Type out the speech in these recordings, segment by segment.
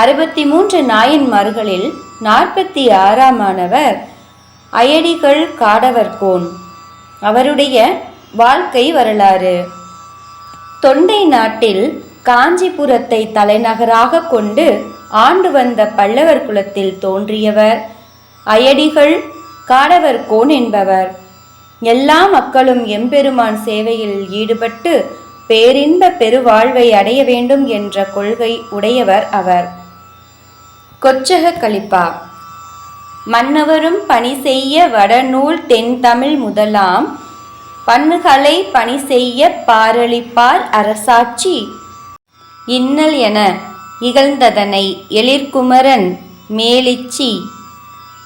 அறுபத்தி மூன்று நாயன்மார்களில் நாற்பத்தி ஆறாமானவர் அயடிகள் காடவர்கோன் அவருடைய வாழ்க்கை வரலாறு. தொண்டை நாட்டில் காஞ்சிபுரத்தை தலைநகராக கொண்டு ஆண்டு வந்த பல்லவர் குலத்தில் தோன்றியவர் அயடிகள் காடவர்கோன் என்பவர். எல்லா மக்களும் எம்பெருமான் சேவையில் ஈடுபட்டு பேரின்ப பெருவாழ்வை அடைய வேண்டும் என்ற கொள்கை உடையவர் அவர். கொச்சக கலிப்பா மன்னவரும் பணி செய்ய வடநூல் தென்தமிழ் முதலாம். பண்ணுகளை பணி செய்ய பாரளிப்பார் அரசாட்சி. இன்னல் என இகழ்ந்ததனை எழிற்குமரன் மேலிச்சி.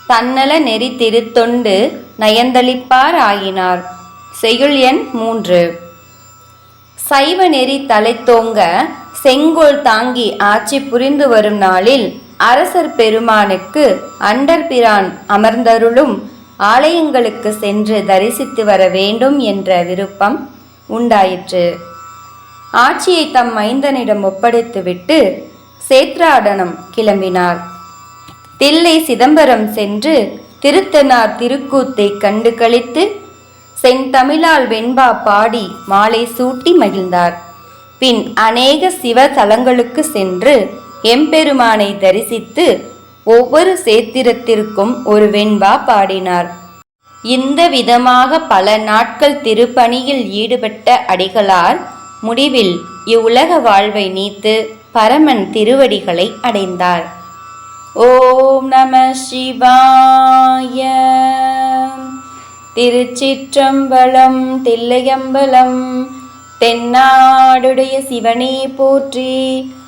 தன்னல நெறி திருத்தொண்டு நயந்தளிப்பார் ஆயினார். செய்யுள் எண் மூன்று. சைவ நெறி தலைத்தோங்க செங்கோல் தாங்கி ஆட்சி புரிந்து வரும் நாளில் அரசர் பெருமானுக்கு அண்டர்பிரான் அமர்ந்தருளும் ஆலயங்களுக்கு சென்று தரிசித்து வர வேண்டும் என்ற விருப்பம் உண்டாயிற்று. ஆட்சியை தம் மைந்தனிடம் ஒப்படைத்துவிட்டு சேத்ராடனம் கிளம்பினார். தில்லை சிதம்பரம் சென்று திருத்தனார் திருக்கூத்தை கண்டு கழித்து செந்தமிழால் வெண்பா பாடி மாலை சூட்டி மகிழ்ந்தார். பின் அநேக சிவ தலங்களுக்கு சென்று எம்பெருமானை தரிசித்து ஒவ்வொரு சேத்திரத்திற்கும் ஒரு வெண்பா பாடினார். இந்த விதமாக பல நாட்கள் திருப்பணியில் ஈடுபட்ட அடிகளார் முடிவில் இவ்வுலக வாழ்வை நீத்து பரமன் திருவடிகளை அடைந்தார். ஓம் நம சிவாய. திருச்சிற்றம்பலம் தில்லையம்பலம் தென்னாடுடைய சிவனே போற்றி.